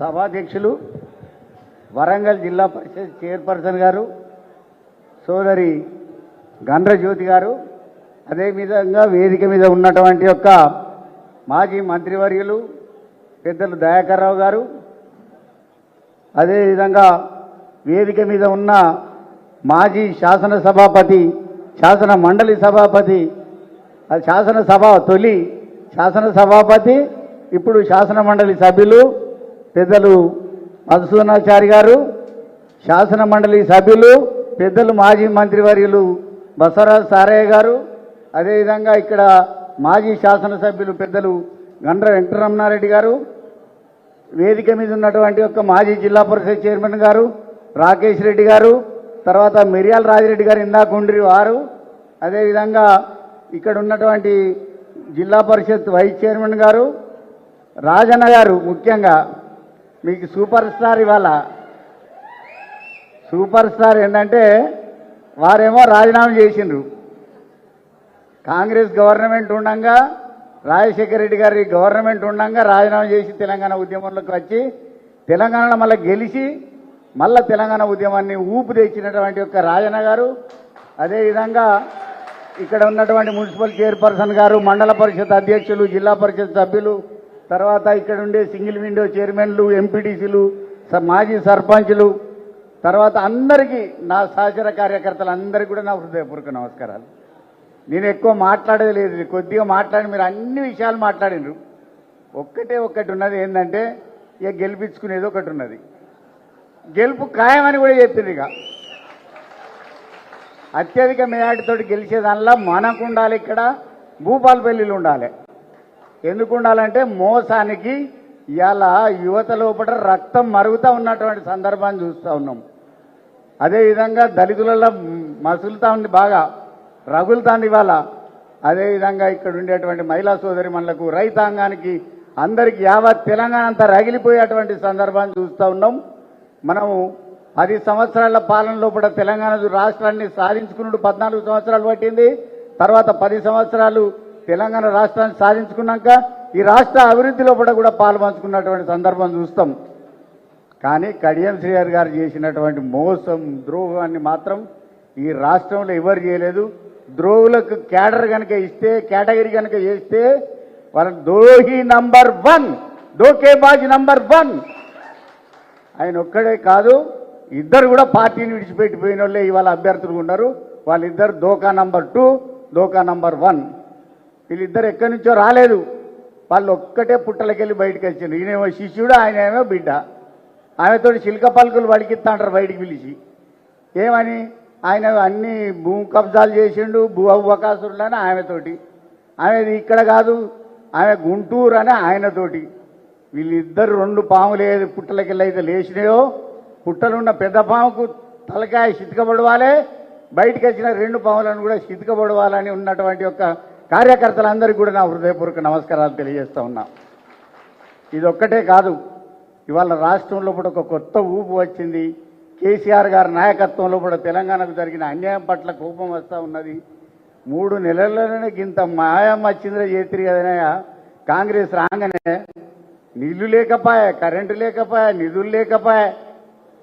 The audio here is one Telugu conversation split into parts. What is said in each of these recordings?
సభాధ్యక్షులు వరంగల్ జిల్లా పరిషత్ చైర్పర్సన్ గారు సోదరి గండ్రజ్యోతి గారు అదేవిధంగా వేదిక మీద ఉన్నటువంటి యొక్క మాజీ మంత్రివర్యులు పెద్దలు దయాకర్రావు గారు అదేవిధంగా వేదిక మీద ఉన్న మాజీ శాసనసభాపతి శాసన మండలి సభాపతి శాసనసభ తొలి శాసన సభాపతి ఇప్పుడు శాసన మండలి సభ్యులు పెద్దలు మధుసూదనాచారి గారు శాసన మండలి సభ్యులు పెద్దలు మాజీ మంత్రివర్యులు బసవరాజు సారయ్య గారు అదేవిధంగా ఇక్కడ మాజీ శాసనసభ్యులు పెద్దలు గండ్ర వెంకటరమణారెడ్డి గారు వేదిక మీద ఉన్నటువంటి ఒక మాజీ జిల్లా పరిషత్ చైర్మన్ గారు రాకేష్ రెడ్డి గారు తర్వాత మిరియాల రాజిరెడ్డి గారు ఇందాక ఉండ్రి వారు అదేవిధంగా ఇక్కడ ఉన్నటువంటి జిల్లా పరిషత్ వైస్ చైర్మన్ గారు రాజన్న గారు ముఖ్యంగా. మీకు సూపర్ స్టార్ ఇవాళ. సూపర్ స్టార్ ఏంటంటే వారేమో రాజీనామా చేసిండ్రు. కాంగ్రెస్ గవర్నమెంట్ ఉండంగా రాజశేఖర రెడ్డి గారి గవర్నమెంట్ ఉండంగా రాజీనామా చేసి తెలంగాణ ఉద్యమంలోకి వచ్చి తెలంగాణలో మళ్ళీ గెలిచి మళ్ళా తెలంగాణ ఉద్యమాన్ని ఊపు తెచ్చినటువంటి యొక్క రాజన్న గారు అదేవిధంగా ఇక్కడ ఉన్నటువంటి మున్సిపల్ చైర్పర్సన్ గారు మండల పరిషత్ అధ్యక్షులు జిల్లా పరిషత్ సభ్యులు తర్వాత ఇక్కడ ఉండే సింగిల్ విండో చైర్మన్లు ఎంపీటీసీలు మాజీ సర్పంచ్లు తర్వాత అందరికీ నా సహచర కార్యకర్తలు అందరికీ కూడా నా హృదయపూర్వక నమస్కారాలు. నేను ఎక్కువ మాట్లాడేది లేదు కొద్దిగా మాట్లాడి మీరు అన్ని విషయాలు మాట్లాడినరు. ఒక్కటే ఒక్కటి ఉన్నది ఏంటంటే ఇక గెలిపించుకునేది ఒకటి ఉన్నది. గెలుపు ఖాయమని కూడా చెప్పింది ఇక. అత్యధిక మేయాటితోటి గెలిచేదానిలో మనకు ఉండాలి ఇక్కడ భూపాలపల్లిలు ఉండాలి. ఎందుకు ఉండాలంటే మోసానికి ఇవాళ యువత లోపల రక్తం మరుగుతూ ఉన్నటువంటి సందర్భాన్ని చూస్తూ ఉన్నాం. అదేవిధంగా దళితులలో మసులుతా ఉంది బాగా రగులుతాంది ఇవాళ. అదేవిధంగా ఇక్కడ ఉండేటువంటి మహిళా సోదరి మనలకు రైతాంగానికి అందరికి యావత్ తెలంగాణ అంతా రగిలిపోయేటువంటి సందర్భాన్ని చూస్తూ ఉన్నాం. మనము పది సంవత్సరాల పాలన లోపల తెలంగాణ రాష్ట్రాన్ని సాధించుకున్నట్టు పద్నాలుగు సంవత్సరాలు పట్టింది. తర్వాత పది సంవత్సరాలు తెలంగాణ రాష్ట్రాన్ని సాధించుకున్నాక ఈ రాష్ట్ర అభివృద్ధిలో కూడా పాల్పంచుకున్నటువంటి సందర్భం చూస్తాం. కానీ కడియం శ్రీహర్ గారు చేసినటువంటి మోసం ద్రోహాన్ని మాత్రం ఈ రాష్ట్రంలో ఎవరు చేయలేదు. ద్రోహులకు క్యాడర్ కనుక ఇస్తే కేటగిరీ కనుక చేస్తే వాళ్ళ ద్రోహి నంబర్ వన్ డోకేబాజ్ నంబర్ వన్. ఆయన ఒక్కడే కాదు ఇద్దరు కూడా పార్టీని విడిచిపెట్టిపోయిన వాళ్ళే ఇవాళ అభ్యర్థులు ఉన్నారు. వాళ్ళిద్దరు దోకా నంబర్ టూ దోకా నంబర్ వన్. వీళ్ళిద్దరు ఎక్కడి నుంచో రాలేదు. వాళ్ళు ఒక్కటే పుట్టలకెళ్ళి బయటకు వచ్చిండ్రు ఈయనేమో శిష్యుడు ఆయన ఏమో బిడ్డ. ఆమెతో చిలక పలుకులు వడికిస్తా అంటారు బయటికి పిలిచి. ఏమని? ఆయన అన్ని భూ కబ్జాలు చేసిండు భూ అవకాశులని ఆమెతోటి. ఆమెది ఇక్కడ కాదు ఆమె గుంటూరు అని ఆయనతోటి. వీళ్ళిద్దరు రెండు పాములు ఏది పుట్టలకెళ్ళి అయితే లేచినాయో పుట్టలున్న పెద్ద పాముకు తలకాయ చితకబడవాలే బయటికి వచ్చిన రెండు పాములను కూడా చితకబడవాలని ఉన్నటువంటి ఒక కార్యకర్తలందరికీ కూడా నా హృదయపూర్వక నమస్కారాలు తెలియజేస్తూ ఉన్నా. ఇదొక్కటే కాదు ఇవాళ రాష్ట్రంలో కూడా ఒక కొత్త ఊపు వచ్చింది. కేసీఆర్ గారి నాయకత్వంలో కూడా తెలంగాణకు జరిగిన అన్యాయం పట్ల కోపం వస్తూ ఉన్నది. మూడు నెలల్లోనే ఇంత మాయం వచ్చిందిరా చేతిరి కదనయ్య కాంగ్రెస్ రాగానే నీళ్ళు లేకపోయా కరెంటు లేకపోయా నిధులు లేకపోయా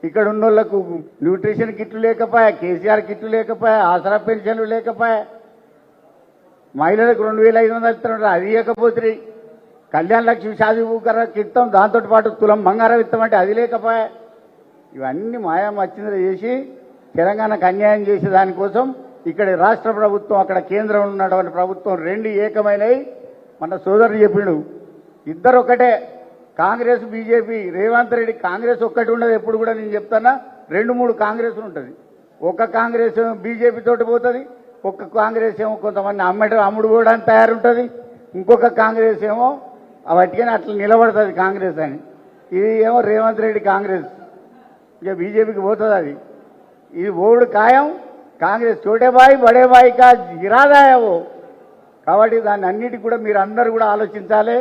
ఇక్కడ ఉన్న వాళ్ళకు న్యూట్రిషన్ కిట్లు లేకపోయా కేసీఆర్ కిట్లు లేకపోయా ఆసరా పెన్షన్లు లేకపోయా మహిళలకు రెండు వేల ఐదు వందలు ఇస్తున్నారు అది ఇవ్వకపోతే కళ్యాణ లక్ష్మి షాదీ ఊకర ఇస్తాం దాంతో పాటు తులం బంగారం ఇస్తామంటే అది లేకపోయా? ఇవన్నీ మాయా మచ్చింద్ర చేసి తెలంగాణకు అన్యాయం చేసే దానికోసం ఇక్కడ రాష్ట్ర ప్రభుత్వం అక్కడ కేంద్రం ఉన్నటువంటి ప్రభుత్వం రెండు ఏకమైనవి మన సోదరుడు చెప్పిండు ఇద్దరు ఒకటే కాంగ్రెస్ బీజేపీ రేవంత్ రెడ్డి కాంగ్రెస్ ఒక్కటి ఉండదు ఎప్పుడు కూడా నేను చెప్తానా రెండు మూడు కాంగ్రెస్ ఉంటుంది. ఒక కాంగ్రెస్ బీజేపీ తోటి పోతుంది ఒక్క కాంగ్రెస్ ఏమో కొంతమంది అమ్మడి అమ్ముడు కూడా తయారుంటుంది. ఇంకొక కాంగ్రెస్ ఏమో వాటికైనా అట్లా నిలబడుతుంది కాంగ్రెస్ అని. ఇది ఏమో రేవంత్ రెడ్డి కాంగ్రెస్. ఇక బీజేపీకి పోతుంది అది. ఇది ఓడు ఖాయం కాంగ్రెస్ చోటేబాయి బడేబాయి కా ఇరాదాయవో కాబట్టి దాన్ని అన్నిటికి కూడా మీరు అందరూ కూడా ఆలోచించాలి.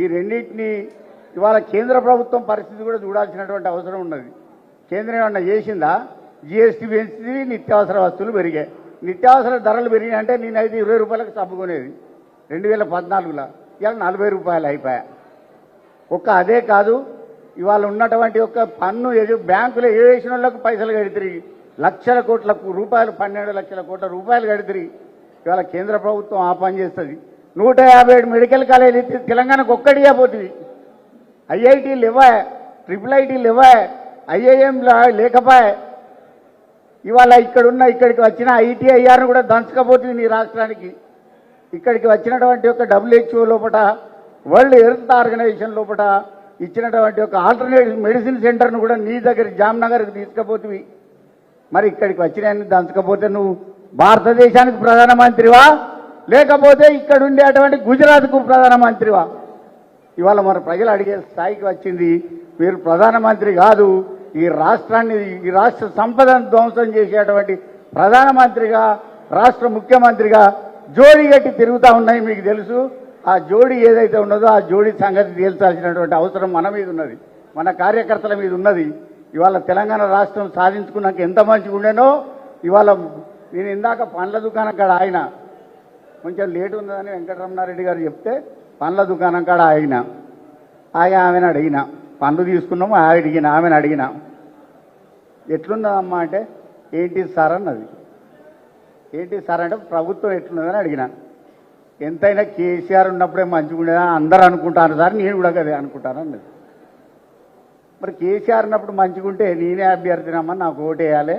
ఈ రెండింటిని ఇవాళ కేంద్ర ప్రభుత్వం పరిస్థితి కూడా చూడాల్సినటువంటి అవసరం ఉన్నది. కేంద్రం ఏమన్నా చేసిందా? జిఎస్టీ పెంచింది నిత్యావసర వస్తువులు పెరిగాయి. నిత్యావసర ధరలు పెరిగినాయి అంటే నేనైతే ఇరవై రూపాయలకు చంపుకునేది రెండు వేల పద్నాలుగులో. ఇవాళ నలభై రూపాయలు అయిపోయా. ఒక్క అదే కాదు ఇవాళ ఉన్నటువంటి ఒక పన్ను ఏదో బ్యాంకులో ఏ వేసిన వాళ్ళకు పైసలు కడితిరి. లక్షల కోట్ల రూపాయలు పన్నెండు లక్షల కోట్ల రూపాయలు కడితిరి. ఇవాళ కేంద్ర ప్రభుత్వం ఆ పని చేస్తుంది. నూట యాభై ఏడు మెడికల్ కాలేజీ తెలంగాణకు ఒక్కడిగా పోతుంది. ఐఐటీలు ఇవ్వా ట్రిపుల్ ఐటీలు ఇవ్వా ఐఐఎంలు లేకపోయా? ఇవాళ ఇక్కడున్న ఇక్కడికి వచ్చిన ఐటీఐఆర్ను కూడా దంచకపోతుంది నీ రాష్ట్రానికి. ఇక్కడికి వచ్చినటువంటి ఒక డబ్ల్యూహెచ్ఓ లోపల వరల్డ్ హెల్త్ ఆర్గనైజేషన్ లోపల ఇచ్చినటువంటి ఒక ఆల్టర్నేటివ్ మెడిసిన్ సెంటర్ను కూడా నీ దగ్గర జామ్నగర్కి తీసుకుపోతుంది మరి ఇక్కడికి వచ్చిన దంచకపోతే నువ్వు భారతదేశానికి ప్రధానమంత్రివా? లేకపోతే ఇక్కడ ఉండేటువంటి గుజరాత్కు ప్రధానమంత్రివా? ఇవాళ మన ప్రజలు అడిగే స్థాయికి వచ్చింది మీరు ప్రధానమంత్రి కాదు ఈ రాష్ట్రాన్ని ఈ రాష్ట్ర సంపదను ధ్వంసం చేసేటువంటి ప్రధానమంత్రిగా రాష్ట్ర ముఖ్యమంత్రిగా జోడీ గట్టి తిరుగుతూ ఉన్నాయి మీకు తెలుసు. ఆ జోడీ ఏదైతే ఉన్నదో ఆ జోడీ సంగతి తేల్చాల్సినటువంటి అవసరం మన మీద ఉన్నది. మన కార్యకర్తల మీద ఉన్నది. ఇవాళ తెలంగాణ రాష్ట్రం సాధించుకున్నాక ఎంత మంచిగా ఉండేనో ఇవాళ నేను ఇందాక పండ్ల దుకాణం కాడ ఆయన కొంచెం లేట్ ఉందని వెంకటరమణారెడ్డి గారు చెప్తే పండ్ల దుకాణం కాడ ఆయన ఆయన ఆమెను అడిగిన. పండు తీసుకున్నాము ఆమె అడిగిన ఆమెను అడిగినాం ఎట్లున్నదమ్మా అంటే ఏంటి సార్ అన్నది. ఏంటి సార్ అంటే ప్రభుత్వం ఎట్లున్నదని అడిగినాను ఎంతైనా కేసీఆర్ ఉన్నప్పుడే మంచిగా అందరూ అనుకుంటాను సార్ నేను కూడా కదే అనుకుంటాను అన్నది. మరి కేసీఆర్ ఉన్నప్పుడు మంచిగా ఉంటే నేనే అభ్యర్థినమ్మా నాకు ఓటేయాలి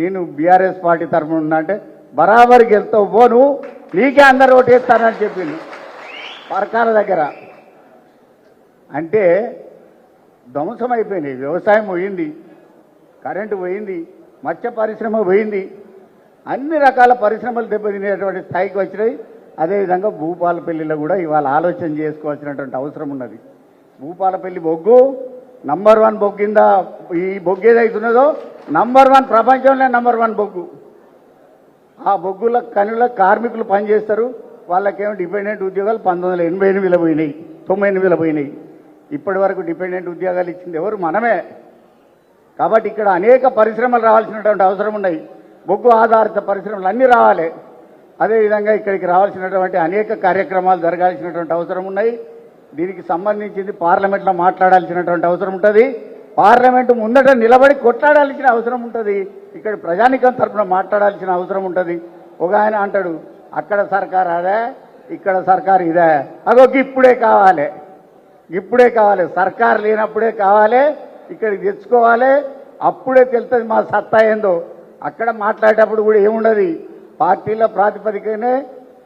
నేను బీఆర్ఎస్ పార్టీ తరఫున ఉన్నా అంటే బరాబర్ పోను పో నువ్వు నీకే అందరు ఓటేస్తానని చెప్పింది పరకాల దగ్గర. అంటే ధ్వంసం అయిపోయినాయి వ్యవసాయం పోయింది కరెంటు పోయింది మత్స్య పరిశ్రమ పోయింది. అన్ని రకాల పరిశ్రమలు దెబ్బతినేటువంటి స్థాయికి వచ్చినాయి. అదేవిధంగా భూపాలపల్లిలో కూడా ఇవాళ ఆలోచన చేసుకోవాల్సినటువంటి అవసరం ఉన్నది. భూపాలపల్లి బొగ్గు నంబర్ వన్ బొగ్గిందా ఈ బొగ్గు ఏదైతున్నదో నంబర్ వన్ ప్రపంచంలో నంబర్ వన్ బొగ్గు. ఆ బొగ్గుల కనుల కార్మికులు పనిచేస్తారు. వాళ్ళకేమో డిపెండెంట్ ఉద్యోగాలు పంతొమ్మిది వందల ఎనభై ఎనిమిదిలో పోయినాయి తొంభై ఎనిమిదిలో పోయినాయి. ఇప్పటి వరకు డిపెండెంట్ ఉద్యోగాలు ఇచ్చింది ఎవరు? మనమే. కాబట్టి ఇక్కడ అనేక పరిశ్రమలు రావాల్సినటువంటి అవసరం ఉన్నాయి. బొగ్గు ఆధారిత పరిశ్రమలు అన్నీ రావాలి. అదేవిధంగా ఇక్కడికి రావాల్సినటువంటి అనేక కార్యక్రమాలు జరగాల్సినటువంటి అవసరం ఉన్నాయి. దీనికి సంబంధించింది పార్లమెంట్లో మాట్లాడాల్సినటువంటి అవసరం ఉంటుంది. పార్లమెంటు ముందట నిలబడి కొట్లాడాల్సిన అవసరం ఉంటుంది. ఇక్కడ ప్రజానికం తరఫున మాట్లాడాల్సిన అవసరం ఉంటుంది. ఒక ఆయన అంటాడు అక్కడ సర్కార్ అదే ఇక్కడ సర్కార్ ఇదే? అదొక ఇప్పుడే కావాలి. ఇప్పుడే కావాలి. సర్కారు లేనప్పుడే కావాలి. ఇక్కడికి తెచ్చుకోవాలి. అప్పుడే తెలుస్తుంది మా సత్తా ఏందో. అక్కడ మాట్లాడేటప్పుడు కూడా ఏముండదు. పార్టీల ప్రాతిపదికనే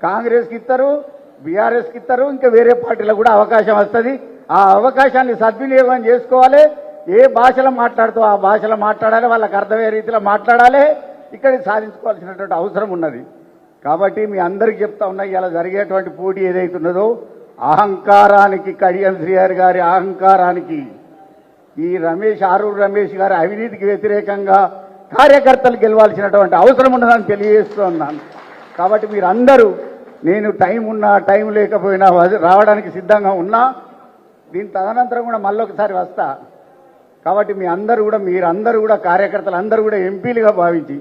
కాంగ్రెస్కి ఇస్తారు బీఆర్ఎస్కి ఇస్తారు ఇంకా వేరే పార్టీలకు కూడా అవకాశం వస్తుంది. ఆ అవకాశాన్ని సద్వినియోగం చేసుకోవాలి. ఏ భాషలో మాట్లాడుతూ ఆ భాషలో మాట్లాడాలి. వాళ్ళకి అర్థమయ్యే రీతిలో మాట్లాడాలి. ఇక్కడ సాధించుకోవాల్సినటువంటి అవసరం ఉన్నది. కాబట్టి మీ అందరికి చెప్తా ఉన్నా ఇలా జరిగేటువంటి పోటీ ఏదైతున్నదో అహంకారానికి కడియం శ్రీహరి గారి అహంకారానికి ఈ రమేష్ ఆరూరు రమేష్ గారి అవినీతికి వ్యతిరేకంగా కార్యకర్తలు గెలవాల్సినటువంటి అవసరం ఉన్నదని తెలియజేస్తూ ఉన్నాను కాబట్టి మీరందరూ నేను టైం ఉన్నా టైం లేకపోయినా రావడానికి సిద్ధంగా ఉన్నా దీని తదనంతరం కూడా మళ్ళొకసారి వస్తా. కాబట్టి మీ అందరూ కూడా మీరందరూ కూడా కార్యకర్తలు అందరూ కూడా ఎంపీలుగా భావించి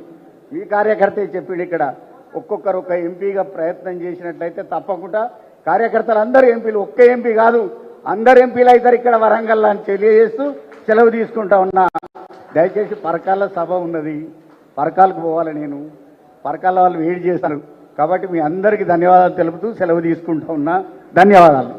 మీ కార్యకర్తే చెప్పిండు ఇక్కడ ఒక్కొక్కరు ఒక ఎంపీగా ప్రయత్నం చేసినట్లయితే తప్పకుండా కార్యకర్తలు అందరూ ఎంపీలు ఒక్క ఎంపీ కాదు అందరు ఎంపీలు అవుతారు ఇక్కడ వరంగల్ అని తెలియజేస్తూ సెలవు తీసుకుంటా ఉన్నా. దయచేసి పరకాల సభ ఉన్నది పరకాలకు పోవాలి నేను. పరకాల వాళ్ళు వేడి చేశాను కాబట్టి మీ అందరికీ ధన్యవాదాలు తెలుపుతూ సెలవు తీసుకుంటా ఉన్నా. ధన్యవాదాలు.